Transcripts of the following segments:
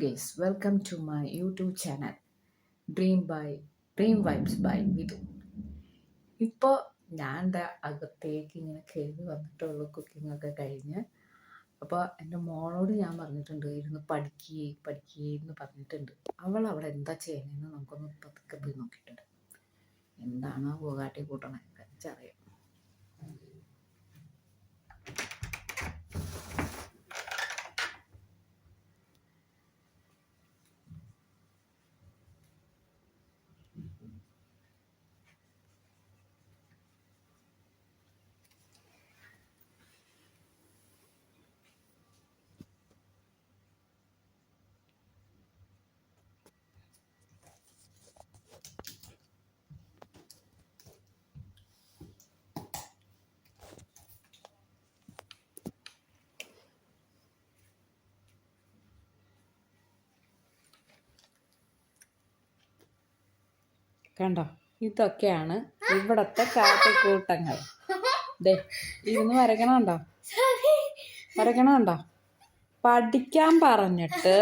Guys welcome to my YouTube channel dream by dream vibes by Vidhu ഇപ്പോൾ ഞാൻ എന്റെ അകത്തേക്ക് ഇങ്ങനെ കയറി വന്നിട്ടുള്ളൂ കുക്കിംഗ് ഒക്കെ കഴിഞ്ഞ് അപ്പോൾ എന്റെ മോളോട് ഞാൻ പറഞ്ഞിട്ടുണ്ട് ഇരുന്ന് പഠിക്കുകയെ പഠിക്കുകയെ എന്ന് പറഞ്ഞിട്ടുണ്ട്. അവൾ അവിടെ എന്താ ചെയ്യണമെന്ന് നമുക്കൊന്ന് പതുക്കെ പോയി നോക്കിയിട്ടുണ്ട്. എന്താണ് പോകാട്ടി കൂട്ടണേ വെച്ചറിയാം. കണ്ടോ? ഇതൊക്കെയാണ് ഇവിടത്തെ കാട്ടിക്കൂട്ടങ്ങൾ ദേ ഇരുന്ന് വരയ്ക്കണുണ്ടോ വരയ്ക്കണുണ്ടോ പഠിക്കാൻ പറഞ്ഞിട്ട്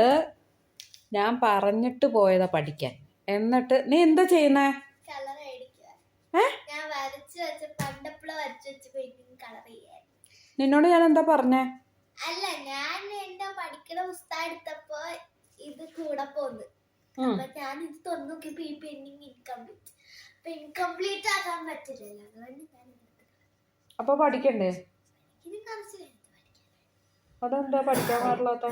ഞാൻ പറഞ്ഞിട്ട് പോയതാ പഠിക്കാൻ. എന്നിട്ട് നീ എന്താ ചെയ്യുന്നേ? നിന്നോട് ഞാൻ എന്താ പറഞ്ഞേ? അല്ല ഞാൻ എന്താ പഠിക്കുന്ന പുസ്തകം എടുത്തപ്പോ ഇത് കൂടെ പോന്ന്. അപ്പൊ ഞാൻ ഇത് തുറന്നു നോക്കിയപ്പോ ഈ പെൻഡിങ് ഇൻകംപ്ലീറ്റ് അപ്പൊ ഇൻകംപ്ലീറ്റ് ആക്കാൻ പറ്റില്ലല്ലോ. അതുകൊണ്ട് ഞാൻ അപ്പൊ പഠിക്കണ്ടേ? ഇത് കുറച്ച് കഴിഞ്ഞിട്ട് പഠിക്കാം. അതെന്താ പഠിക്കാൻ പാടില്ലാത്ത?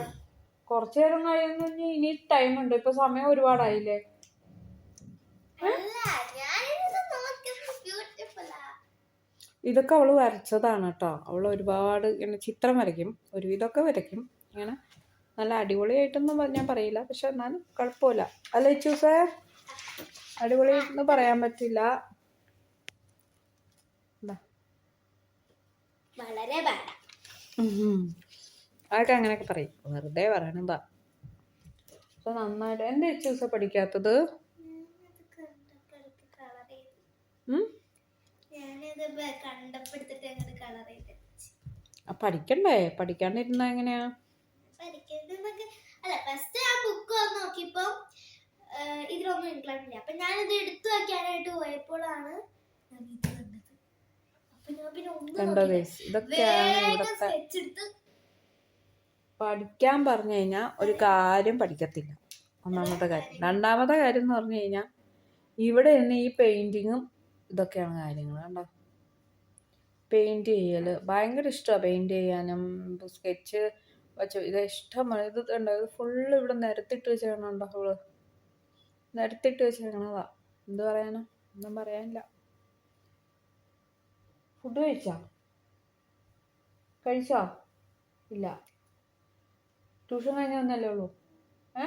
കുറച്ചു നേരം കഴിയുന്നു ഇനി ടൈം ഉണ്ട്. ഇപ്പൊ സമയം ഒരുപാടായില്ലേ? അല്ല ഞാനിത് ഇതൊക്കെ അവൾ വരച്ചതാണ് കേട്ടോ. അവൾ ഒരുപാട് ഇങ്ങനെ ചിത്രം വരയ്ക്കും. ഒരുവിധമൊക്കെ വരയ്ക്കും. ഇങ്ങനെ നല്ല അടിപൊളിയായിട്ടൊന്നും ഞാൻ പറയില്ല. പക്ഷെ എന്നാലും കുഴപ്പമില്ല. അല്ല ചൂസേ അടിപൊളി എന്ന് പറയാൻ പറ്റില്ല. വളരെ. അതൊക്കെ അങ്ങനെയൊക്കെ പറയും. വെറുതെ പറയണം ബാ. അപ്പൊ നന്നായിട്ട് എന്റെ ചൂസ പഠിക്കാത്തത്? പഠിക്കണ്ടേ? പഠിക്കാണ്ടിരുന്ന എങ്ങനെയാ? പഠിക്കുന്നതൊക്കെ അല്ല ഫസ്റ്റ് ആ ബുക്ക് വന്ന് നോക്കിയപ്പോ ആഹ് ഇതിലൊന്നും ഇൻക്ലൂഡ് ഇല്ല. അപ്പൊ ഞാനിത് എടുത്തു വെക്കാനായിട്ട് പോയപ്പോഴാണ് ഞാൻ ഇത് കണ്ടത്. അപ്പൊ ഞാൻ പിന്നെ ഒന്നും എടുത്ത് പഠിക്കാൻ പറഞ്ഞു കഴിഞ്ഞാൽ ഒരു കാര്യം പഠിക്കത്തില്ല. ഒന്നാമത്തെ കാര്യം. രണ്ടാമത്തെ കാര്യം എന്ന് പറഞ്ഞു കഴിഞ്ഞാൽ ഇവിടെ നിന്ന് ഈ പെയിന്റിങ്ങും ഇതൊക്കെയാണ് കാര്യങ്ങൾ കണ്ടോ? പെയിന്റ് ചെയ്യൽ ഭയങ്കര ഇഷ്ടമാണ് പെയിന്റ് ചെയ്യാനും. സ്കെച്ച് വച്ച്. ഇത് ഇഷ്ടമാണ് ഇത് ഉണ്ടോ ഇത് ഫുള്ള് ഇവിടെ നിരത്തിട്ട് വെച്ചേക്കണുണ്ടോ അവൾ നിരത്തിട്ട് വെച്ചേക്കണതാ. എന്ത് പറയാനാ? ഒന്നും പറയാനില്ല. ഫുഡ് കഴിച്ചാ? കഴിച്ചോ? ഇല്ല. ട്യൂഷൻ കഴിഞ്ഞ ഒന്നല്ലേ ഉള്ളൂ. ഏ?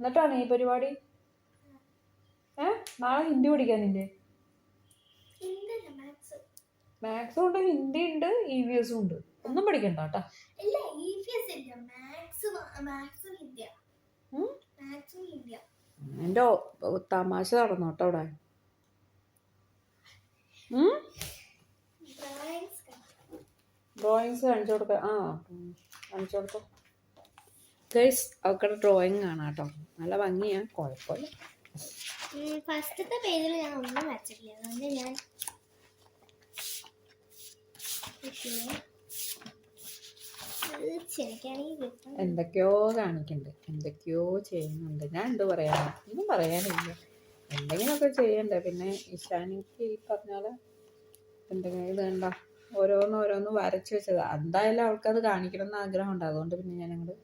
എന്നിട്ടാണ് ഈ പരിപാടി? ഏ? നാളെ ഹിന്ദി പഠിക്കാൻ നിന്റെ? മാത്സും ഉണ്ട് ഹിന്ദി ഉണ്ട് ഇ വി എസും ഉണ്ട്. ഒന്നും പഠിക്കണ്ട കേട്ടോ. ഒ- തമാശ നടന്നു കേട്ടോ അവിടെ. ഡ്രോയിങ്സ് കാണിച്ചു കൊടുക്ക. ആ കാണിച്ചു കൊടുത്തോ. ഗൈസ് അവക്കടെ ഡ്രോയിങ് കാണാം കേട്ടോ. നല്ല ഭംഗിയാ. കുഴപ്പമില്ല. ഫസ്റ്റത്തെ പേജിൽ ഞാൻ ഒന്നും വരച്ചിട്ടില്ല. അതുകൊണ്ട് ഞാൻ എന്തൊക്കെയോ കാണിക്കുന്നുണ്ട് എന്തൊക്കെയോ ചെയ്യുന്നുണ്ട്. ഞാൻ എന്ത് പറയാനാ? ഒന്നും പറയാനില്ല. എന്തെങ്കിലുമൊക്കെ ചെയ്യണ്ടേ. പിന്നെ ഇഷാനിക്ക് ഈ പറഞ്ഞാൽ എന്തെങ്കിലും ഇത് കണ്ട ഓരോന്ന് ഓരോന്ന് വരച്ചു വെച്ചത്. എന്തായാലും അവൾക്കത് കാണിക്കണം എന്ന് ആഗ്രഹമുണ്ട്. അതുകൊണ്ട് പിന്നെ ഞാൻ അങ്ങോട്ട്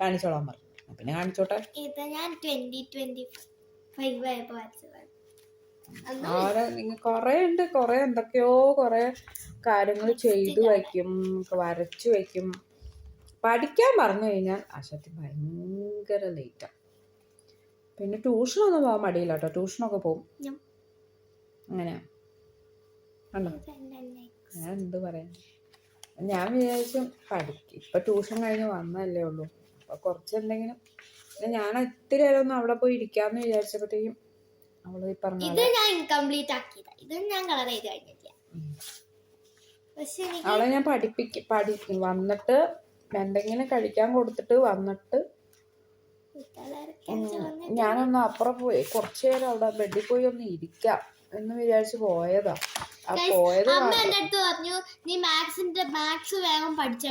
കാണിച്ചോളാൻ പറഞ്ഞു. അപ്പൊ പിന്നെ കാണിച്ചോട്ടെ. അവിടെ ഞാൻ ട്വന്റി ട്വന്റി ഫൈവ് ആയപ്പോ വരച്ചതാണ്. അന്ന് ആരെ നിങ്ങൾ കുറേ ഉണ്ട്. കുറേ എന്തൊക്കെയോ കുറേ കാര്യങ്ങൾ ചെയ്തു വയ്ക്കും വരച്ചു വയ്ക്കും പഠിക്കാൻ പറഞ്ഞു കഴിഞ്ഞാൽ ആശാത്തി ഭയങ്കര ലേറ്റാണ് പിന്നെ ട്യൂഷനൊന്നും പോകാൻ മടിയില്ല കേട്ടോ. ട്യൂഷനൊക്കെ പോകും. ഇതെന്റെ next. ഞാൻ എന്ത് പറയാൻ? ഞാൻ വിചാരിച്ചു പഠിക്കും. ഇപ്പൊ ട്യൂഷൻ കഴിഞ്ഞ് വന്നല്ലേ ഉള്ളൂ. അപ്പൊ കുറച്ച് എന്തെങ്കിലും ഞാൻ ഇത്തിരി നേരം ഒന്ന് അവിടെ പോയി ഇരിക്കാന്ന് വിചാരിച്ചപ്പോഴത്തേക്കും അവൾ പറഞ്ഞ ഇത് ഞാൻ ഇൻകംപ്ലീറ്റ് ആക്കിയതാ. ഇത് ഞാൻ കളർ ചെയ്ത് കഴിഞ്ഞില്ല അവളെ ഞാൻ പഠിപ്പിക്കും പഠിക്കും വന്നിട്ട് എന്തെങ്കിലും കഴിക്കാൻ കൊടുത്തിട്ട് വന്നിട്ട് ഞാനൊന്ന് അപ്പുറം പോയി. കുറച്ചു നേരം അവിടെ ബെഡിൽ പോയി ഒന്ന് ഇരിക്കാം എന്ന് വിചാരിച്ച് പോയതാ. ആ പോയത് അമ്മ. എന്റെ അടുത്ത് പറഞ്ഞു നീ മാത്സിന്റെ മാത്സ് വേഗം പഠിച്ച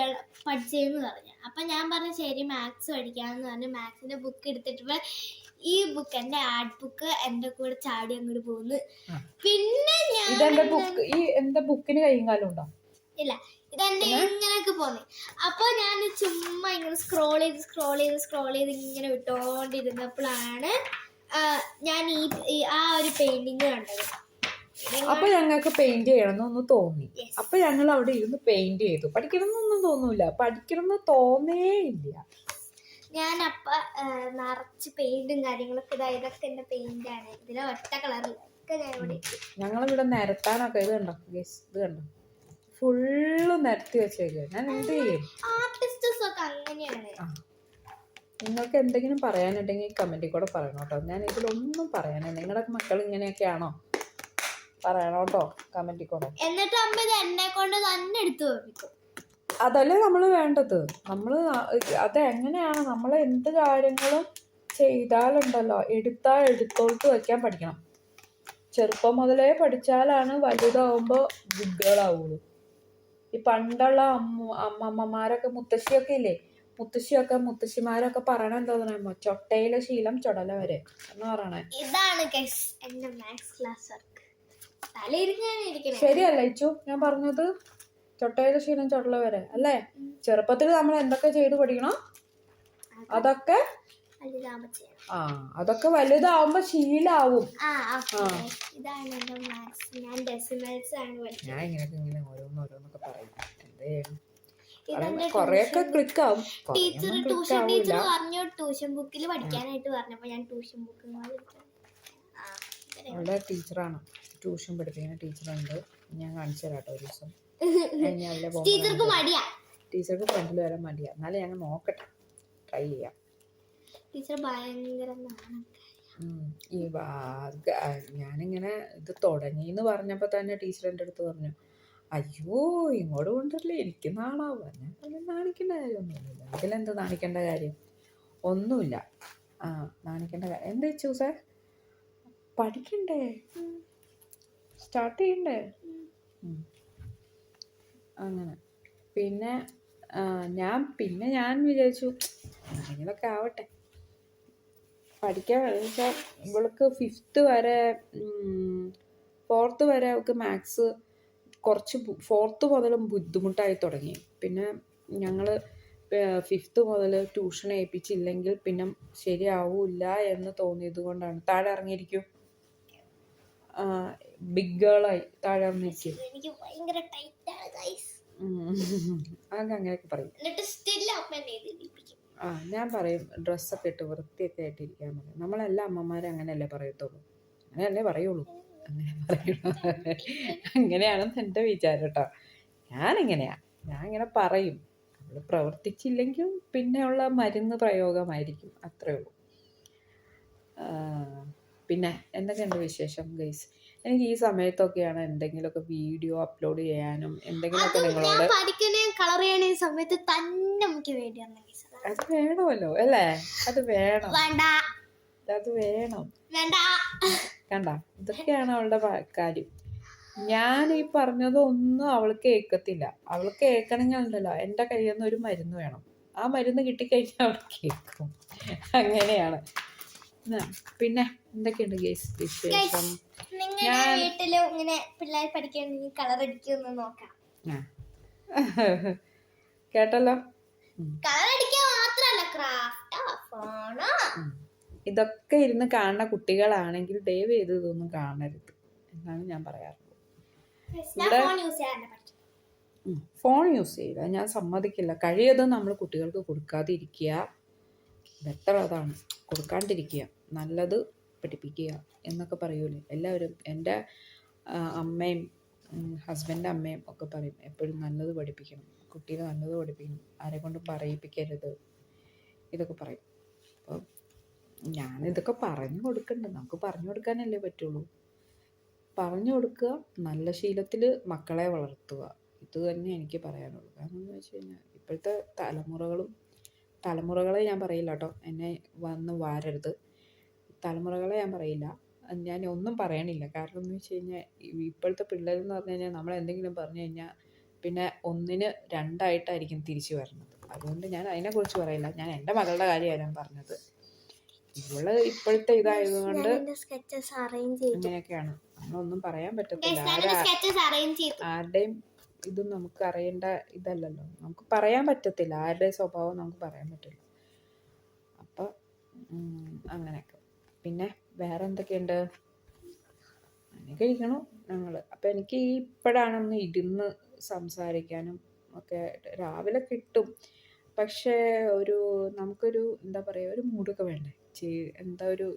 പഠിച്ചേന്ന് പറഞ്ഞു. അപ്പൊ ഞാൻ പറഞ്ഞു ശരി മാത്സ് പഠിക്കാന്ന് പറഞ്ഞു. മാത്സിന്റെ ബുക്ക് എടുത്തിട്ട് ഈ ബുക്ക് എന്റെ ആർട്ട് ബുക്ക് എന്റെ കൂടെ ചാടി അങ്ങോട്ട് പോകുന്നു പിന്നെ ഞാൻ ഇതെന്റെ ബുക്ക് ഈ എന്റെ ബുക്കിന് കൈയും കാലും ഉണ്ടോ? ഇല്ല ഇതെന്റെ ഇങ്ങനെയൊക്കെ പോന്നെ. അപ്പൊ ഞാൻ ചുമ്മാ ഇങ്ങനെ സ്ക്രോൾ ചെയ്ത് സ്ക്രോൾ ചെയ്ത് സ്ക്രോൾ ചെയ്ത് ഇങ്ങനെ വിട്ടോണ്ടിരുന്നപ്പോഴാണ് ഞാൻ ഈ ആ ഒരു പെയിന്റിങ് കണ്ടത്. അപ്പൊ ഞങ്ങൾക്ക് പെയിന്റ് ചെയ്യണം എന്ന് തോന്നി. അപ്പൊ ഞങ്ങൾ അവിടെ ഇരുന്ന് പെയിന്റ് ചെയ്തു. പഠിക്കണമെന്നൊന്നും തോന്നൂല. പഠിക്കണമെന്ന് തോന്നേ ഇല്ല. ഞാൻ അപ്പ നിറച്ച് പെയിന്റും കാര്യങ്ങളൊക്കെ ഇതാ ഇതൊക്കെ എന്റെ പെയിന്റ് ആണ്. ഇതിലെ ഒറ്റ കളറിലൊക്കെ ഞാൻ ഇവിടെ ഇട്ടു. ഞങ്ങളിവിടെ നിരത്താനൊക്കെ ഇത് കണ്ടോ? ഇത് കണ്ടോ? ഫുള്ള് നിരത്തി വെച്ചേക്കാം ഞാൻ എന്ത് ചെയ്യും? നിങ്ങൾക്ക് എന്തെങ്കിലും പറയാനുണ്ടെങ്കിൽ കമന്റിൽ കൂടെ പറയണം കേട്ടോ. ഞാൻ ഇതിലൊന്നും പറയാനേ നിങ്ങളുടെ മക്കൾ ഇങ്ങനെയൊക്കെയാണോ പറയണം കേട്ടോ കമന്റിൽ കൂടെ. എന്നിട്ട് അമ്മ ഇത് എന്നെ കൊണ്ട് തന്നെ എടുത്തു അതല്ലേ നമ്മൾ വേണ്ടത്? നമ്മൾ അത് എങ്ങനെയാണ്? നമ്മൾ എന്ത് കാര്യങ്ങളും ചെയ്താലുണ്ടല്ലോ. എടുത്താൽ എടുത്തോട്ട് വയ്ക്കാൻ പഠിക്കണം. ചെറുപ്പം മുതലേ പഠിച്ചാലാണ് വലുതാവുമ്പോൾ ഗുഡുകളാവുള്ളൂ ഈ പണ്ടുള്ള അമ്മ അമ്മമ്മമാരൊക്കെ മുത്തശ്ശിയൊക്കെ ഇല്ലേ? മുത്തശ്ശിയൊക്കെ മുത്തശ്ശിമാരൊക്കെ പറയണ എന്താ ചൊട്ടയിലെ ശീലം ചൊടല വരെ എന്ന് പറയണേ. ഇതാണ് എന്റെ മാത്സ് ക്ലാസ് ശരിയല്ല ഇച്ചു? ഞാൻ പറഞ്ഞത് ചൊട്ടയിലെ ശീലം ചൊടല വരെ അല്ലേ? ചെറുപ്പത്തിൽ നമ്മൾ എന്തൊക്കെ ചെയ്ത് പഠിക്കണം? അതൊക്കെ ആ അതൊക്കെ വലുതാവുമ്പോ ശീലാവും. ഇതാണ് എന്റെ മാത്സ് ഞാൻ ഡെസിമൽസ് ആണ് ഞാൻ ഇങ്ങനെയൊക്കെ ഇങ്ങനെ ഓരോന്നോരോന്നൊക്കെ പറയും. എന്ത്? ചെയ്യണം കൊറേയൊക്കെ ക്ലിക്ക് ആവും ടീച്ചർ ട്യൂഷൻ ടീച്ചർ പറഞ്ഞു? ട്യൂഷൻ ബുക്കിൽ പഠിക്കാനായിട്ട് പറഞ്ഞപ്പോ ഞാൻ ട്യൂഷൻ ബുക്ക് അവളുടെ ടീച്ചറാണ്. ട്യൂഷൻ പഠിപ്പിക്കുന്ന ടീച്ചറുണ്ട്. ഞാൻ കാണിച്ചു തരാം കേട്ടോ ഒരു ദിവസം മടിയാ. ടീച്ചർക്ക് ഫ്രണ്ടിൽ വരാൻ മടിയാ. എന്നാലും ഞങ്ങൾ നോക്കട്ടെ. ട്രൈ ചെയ്യാം. ടീച്ചർ ഭയങ്കര. ഈ ഞാനിങ്ങനെ ഇത് തുടങ്ങി എന്ന് പറഞ്ഞപ്പോൾ തന്നെ ടീച്ചർ എന്റെ അടുത്ത് പറഞ്ഞു അയ്യോ ഇങ്ങോട്ട് കൊണ്ടല്ലേ എനിക്ക് നാളാവും ഞാൻ നാണിക്കേണ്ട കാര്യമൊന്നുമില്ല. ഇതിലെന്ത് നാണിക്കേണ്ട കാര്യം? ഒന്നുമില്ല. ആ നാണിക്കേണ്ട കാര്യം എന്താ ചൂസേ? പഠിക്കണ്ടേ. സ്റ്റാർട്ട് ചെയ്യണ്ടേ? അങ്ങനെ. പിന്നെ ഞാൻ പിന്നെ ഞാൻ വിചാരിച്ചു എന്തെങ്കിലുമൊക്കെ ആവട്ടെ. പഠിക്കാൻ വെച്ചാൽ ഇവൾക്ക് ഫിഫ്ത്ത് വരെ ഫോർത്ത് വരെ അവൾക്ക് മാത്സ് കുറച്ച് ഫോർത്ത് മുതലും ബുദ്ധിമുട്ടായി തുടങ്ങി. പിന്നെ ഞങ്ങൾ ഫിഫ്ത്ത് മുതൽ ട്യൂഷൻ ഏൽപ്പിച്ചില്ലെങ്കിൽ പിന്നെ ശരിയാവില്ല എന്ന് തോന്നിയത് കൊണ്ടാണ്. താഴെ ഇറങ്ങിയിരിക്കും. ബിഗ് ഗേളായി താഴെ ഇറങ്ങിയിരിക്കും. അങ്ങനെയൊക്കെ പറയും. ആ ഞാൻ പറയും ഡ്രസ്സൊക്കെ ഇട്ട് വൃത്തിയൊക്കെ ആയിട്ടിരിക്കാൻ പറയും നമ്മളെല്ലാ അമ്മമാരും അങ്ങനെയല്ലേ പറയത്തുള്ളൂ. അങ്ങനെയല്ലേ പറയുള്ളൂ. അങ്ങനെ പറയുള്ളൂ. അങ്ങനെയാണെന്ന് എന്റെ വിചാരം കേട്ടോ. ഞാനിങ്ങനെയാ. ഞാൻ ഇങ്ങനെ പറയും. നമ്മൾ പ്രവർത്തിച്ചില്ലെങ്കിലും പിന്നെയുള്ള മരുന്ന് പ്രയോഗമായിരിക്കും. അത്രേ ഉള്ളൂ. പിന്നെ എന്തൊക്കെയുണ്ട് വിശേഷം ഗൈസ്? എനിക്ക് ഈ സമയത്തൊക്കെയാണ് എന്തെങ്കിലുമൊക്കെ വീഡിയോ അപ്ലോഡ് ചെയ്യാനും എന്തെങ്കിലുമൊക്കെ നിങ്ങളോട് കളർ ചെയ്യണ സമയത്ത് തന്നെ നമുക്ക് വേണ്ടി വന്ന കേസ് അത് വേണമല്ലോ അല്ലേ? അത് വേണം. വേണ്ട. അത് വേണം. വേണ്ട. കണ്ട ഇതൊക്കെയാണ് അവളുടെ കാര്യം. ഞാൻ ഈ പറഞ്ഞതൊന്നും അവൾ കേൾക്കത്തില്ല. അവൾ കേൾക്കണമെങ്കിൽ ഉണ്ടല്ലോ എന്റെ കയ്യിൽ നിന്ന് ഒരു മരുന്ന് വേണം. ആ മരുന്ന് കിട്ടിക്കഴിഞ്ഞാൽ അവൾ കേൾക്കും. അങ്ങനെയാണ്. പിന്നെ എന്തൊക്കെയുണ്ട് ഗേസ് വിശേഷം? നിങ്ങളുടെ വീട്ടിൽ ഇങ്ങനെ പിള്ളേർ പഠിക്കണമെങ്കിൽ കളർ അടിക്കുമെന്ന് നോക്കാം. കേട്ടല്ലോ? ഇതൊക്കെ ഇരുന്ന് കാണുന്ന കുട്ടികളാണെങ്കിൽ ദയവ് ചെയ്ത് ഇതൊന്നും കാണരുത് എന്നാണ് ഞാൻ പറയാറുള്ളത്. ഇവിടെ- ഫോൺ യൂസ് ചെയ്യുക ഞാൻ സമ്മതിക്കില്ല. കഴിയതും നമ്മൾ കുട്ടികൾക്ക് കൊടുക്കാതിരിക്കുക. ബെറ്റർ അതാണ്. കൊടുക്കാണ്ടിരിക്കുക. നല്ലത് പഠിപ്പിക്കുക എന്നൊക്കെ പറയൂലേ. എല്ലാവരും എന്റെ അമ്മയും ഹസ്ബൻഡ് അമ്മയും ഒക്കെ പറയും എപ്പോഴും നല്ലത് പഠിപ്പിക്കണം. കുട്ടീനെ നല്ലത് പഠിപ്പിക്കണം. ആരെ കൊണ്ടും പറയിപ്പിക്കരുത്. ഇതൊക്കെ പറയും. അപ്പോൾ ഞാനിതൊക്കെ പറഞ്ഞു കൊടുക്കണ്ട. നമുക്ക് പറഞ്ഞു കൊടുക്കാനല്ലേ പറ്റുള്ളൂ. പറഞ്ഞു കൊടുക്കുക നല്ല ശീലത്തിൽ മക്കളെ വളർത്തുക. ഇത് തന്നെ എനിക്ക് പറയാനുള്ളൂ കാരണം എന്ന് വെച്ച് കഴിഞ്ഞാൽ ഇപ്പോഴത്തെ തലമുറകളും തലമുറകളെ ഞാൻ പറയില്ല കേട്ടോ. എന്നെ വന്ന് വാരരുത്. തലമുറകളെ ഞാൻ പറയില്ല. ഞാൻ ഒന്നും പറയണില്ല. കാരണം എന്ന് വെച്ച് കഴിഞ്ഞാൽ ഇപ്പോഴത്തെ പിള്ളേരെന്ന് പറഞ്ഞു കഴിഞ്ഞാൽ നമ്മൾ എന്തെങ്കിലും പറഞ്ഞു കഴിഞ്ഞാൽ പിന്നെ ഒന്നിന് രണ്ടായിട്ടായിരിക്കും തിരിച്ചു വരുന്നത് അതുകൊണ്ട് ഞാൻ അതിനെക്കുറിച്ച് പറയില്ല. ഞാൻ എന്റെ മകളുടെ കാര്യമാണ് ഞാൻ പറഞ്ഞത്. ഇവൾ ഇപ്പോഴത്തെ ഇതായതുകൊണ്ട് അങ്ങനെയൊക്കെയാണ്. നമ്മളൊന്നും പറയാൻ പറ്റത്തില്ല. ആരുടെയും ഇതും നമുക്ക് അറിയേണ്ട ഇതല്ലല്ലോ. നമുക്ക് പറയാൻ പറ്റത്തില്ല. ആരുടെ സ്വഭാവം നമുക്ക് പറയാൻ പറ്റില്ല അപ്പം ഉം, അങ്ങനെയൊക്കെ. പിന്നെ വേറെ എന്തൊക്കെയുണ്ട് അങ്ങനെ ഇരിക്കണു ഞങ്ങൾ അപ്പം എനിക്ക് ഈ ഇപ്പോഴാണൊന്ന് ഇരുന്ന് സംസാരിക്കാനും ഒക്കെ രാവിലെ കിട്ടും. പക്ഷേ ഒരു നമുക്കൊരു എന്താ പറയുക ഒരു മൂടൊക്കെ വേണ്ടേ? ചെയ്- എന്താ ഒരു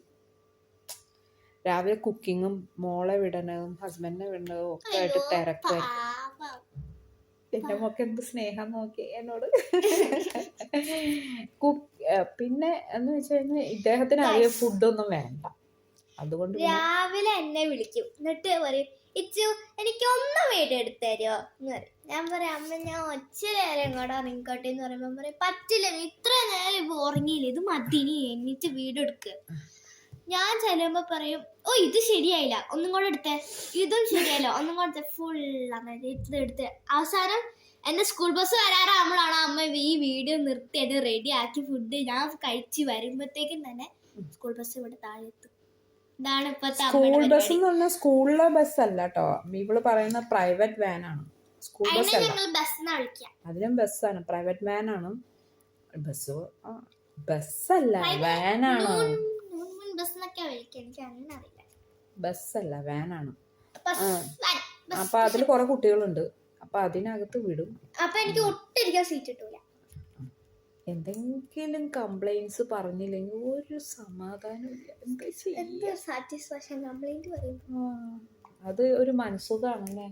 രാവിലെ കുക്കിങ്ങും മോളെ വിടണതും ഹസ്ബൻഡിനെ വിടണതും ഒക്കെ ആയിട്ട് തിരക്കായിരിക്കും. എന്റെ മോക്ക് എന്ത് സ്നേഹം നോക്കി എന്നോട്. കുക്ക് പിന്നെ എന്ന് വെച്ച് കഴിഞ്ഞാൽ ഇദ്ദേഹത്തിന് അറിയ ഫുഡൊന്നും വേണ്ട. അതുകൊണ്ട് രാവിലെ എന്നെ വിളിക്കും. എന്നിട്ട് പറയും ഇച്ചു എനിക്ക് ഒന്ന് വീട് എടുത്തു തരുമോ എന്ന് പറയും. ഞാൻ പറയാം അമ്മ ഞാൻ ഒച്ച നേരം ഇങ്ങോട്ട് ഇറങ്ങിക്കോട്ടെ എന്ന് പറയുമ്പോൾ പറയും പറ്റില്ല ഇത്ര നേരം ഇപ്പൊ ഉറങ്ങിയില്ല? ഇത് മതി എന്നിട്ട് വീട് എടുക്കുക ഞാൻ ചെല്ലുമ്പോ പറയും ഓ ഇത് ശരിയായില്ല. ഒന്നും കൂടെ എടുത്തേ. ഇതും ശരിയായില്ല. ഒന്നും കൂടെ എടുത്ത്. ഫുൾ അങ്ങനെ ഇത് എടുത്ത്. അവസാനം എന്റെ സ്കൂൾ ബസ് വരാറാകുമ്പോഴാണ് അമ്മ ഈ വീഡിയോ നിർത്തി അത് റെഡി ആക്കി ഫുഡ് ഞാൻ കഴിച്ച് വരുമ്പോഴത്തേക്കും തന്നെ സ്കൂൾ ബസ് ഇവിടെ താഴെ എത്തും ഇതാണ് ഇപ്പത്തെ സ്കൂൾ ബസ് എന്ന് പറഞ്ഞാൽ സ്കൂളിലെ ബസ് അല്ല കേട്ടോ ഇവൾ പറയുന്ന പ്രൈവറ്റ് വാൻ ആണ്. സ്കൂൾ ബസ് അല്ല. ഞങ്ങൾ ബസ് എന്നാ വിളിക്കുക അതിനും ബസ്സാണ് പ്രൈവറ്റ് വാൻ ആണ്. ബസ് അല്ല. ബസ്സല്ല വാനാണോ ബസ് എന്നൊക്കെയാ വിളിക്കുക എനിക്ക് അങ്ങനെ അറിയില്ല ബസ്സല്ല വാനാണ്. അപ്പൊ അതിൽ കുറെ കുട്ടികളുണ്ട്. അപ്പൊ അതിനകത്ത് വിടും. അപ്പൊ എനിക്ക് ഒട്ടിരിക്കാൻ സീറ്റ് കിട്ടൂല. എന്തെങ്കിലും കംപ്ലൈൻസ് പറഞ്ഞില്ലെങ്കിൽ ഒരു സമാധാനമില്ല എന്താ സാറ്റിസ്ഫാക്ഷൻ കംപ്ലൈന്റ് പറയും അത് ഒരു മനസ്സുഖാണല്ലേ?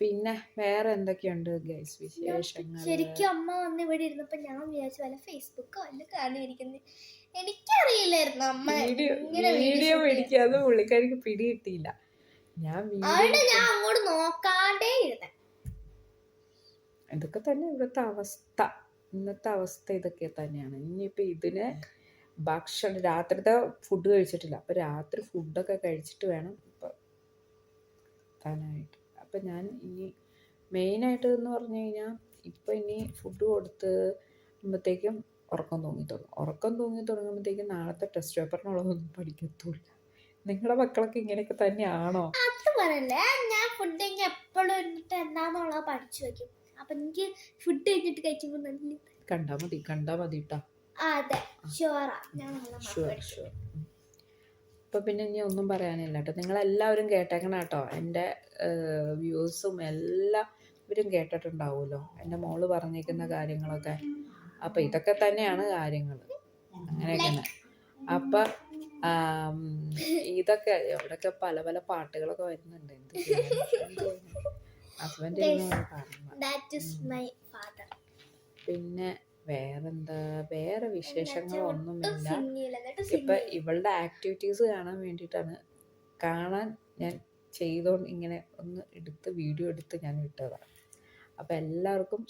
പിന്നെ വേറെ എന്തൊക്കെയുണ്ട് ഗൈസ് വിശേഷങ്ങൾ ശരിക്കും അമ്മ വന്ന് ഇവിടെ ഇരുന്നപ്പോ ഞാൻ വിചാരിച്ചു വല്ല ഫേസ്ബുക്കോ അല്ല കാണിയിരിക്കുന്നത് എനിക്കറിയില്ലായിരുന്നു അമ്മ വീഡിയോ മേടിക്കാതെ പുള്ളിക്കാരിക്ക് പിടി കിട്ടിയില്ല ഞാൻ ഞാൻ അങ്ങോട്ട് നോക്കാണ്ടേ ഇരുന്നെ. ഇതൊക്കെ തന്നെ ഇവിടുത്തെ അവസ്ഥ. ഇന്നത്തെ അവസ്ഥ ഇതൊക്കെ തന്നെയാണ്. ഇനിയിപ്പോ ഇതിന് ഭക്ഷണം രാത്രിത്തെ ഫുഡ് കഴിച്ചിട്ടില്ല. അപ്പൊ രാത്രി ഫുഡൊക്കെ കഴിച്ചിട്ട് വേണം ഇപ്പൊ താനായിട്ട് അപ്പം ഞാൻ ഇനി മെയിനായിട്ട് എന്ന് പറഞ്ഞു കഴിഞ്ഞാൽ ഇപ്പം ഇനി ഫുഡ് കൊടുത്ത് മ്പത്തേക്കും ഉറക്കം തൂങ്ങി തുടങ്ങും. ഉറക്കം തൂങ്ങി തുടങ്ങുമ്പോഴത്തേക്കും നാളത്തെ ടെസ്റ്റ് പേപ്പറിനുള്ളതൊന്നും പഠിക്കത്തുമില്ല നിങ്ങളുടെ മക്കളൊക്കെ ഇങ്ങനെയൊക്കെ തന്നെയാണോ? അത് പറയല്ലേ ഞാൻ ഫുഡ് കഴിഞ്ഞ് എപ്പോഴും ഇരുന്നിട്ട് എന്താന്നുള്ളത് പഠിച്ചു വെക്കും. അപ്പൊ എനിക്ക് ഫുഡ് കഴിഞ്ഞിട്ട് കഴിക്കുമ്പോൾ നല്ല കണ്ടാ മതി കണ്ടാ മതി കേട്ടോ അതെ. ഷുവറാ ഞാൻ ഷുവർ ഷുവർ ഇപ്പം പിന്നെ ഇനി ഒന്നും പറയാനില്ല കേട്ടോ നിങ്ങളെല്ലാവരും കേട്ടേക്കണം കേട്ടോ എന്റെ വ്യൂസും എല്ലാവരും കേട്ടിട്ടുണ്ടാവുമല്ലോ എന്റെ മോൾ പറഞ്ഞിരിക്കുന്ന കാര്യങ്ങളൊക്കെ. അപ്പം ഇതൊക്കെ തന്നെയാണ് കാര്യങ്ങൾ അങ്ങനെയൊക്കെയാണ്. അപ്പം ഇതൊക്കെ ഇവിടെയൊക്കെ പല പല പാട്ടുകളൊക്കെ വരുന്നുണ്ട്. ഹസ്ബൻഡ് പിന്നെ വേറെന്താ? വേറെ വിശേഷങ്ങളൊന്നുമില്ല ഇപ്പൊ ഇവളുടെ ആക്ടിവിറ്റീസ് കാണാൻ വേണ്ടിയിട്ടാണ്. കാണാൻ ഞാൻ ചെയ്തോണ്ട് ഇങ്ങനെ ഒന്ന് എടുത്ത് വീഡിയോ എടുത്ത് ഞാൻ വിട്ടതാണ് അപ്പൊ എല്ലാവർക്കും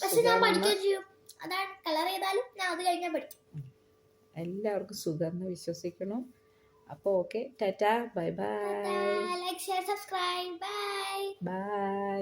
എല്ലാവർക്കും സുഖമെന്ന് വിശ്വസിക്കണം. അപ്പോൾ okay tata bye bye like share subscribe bye bye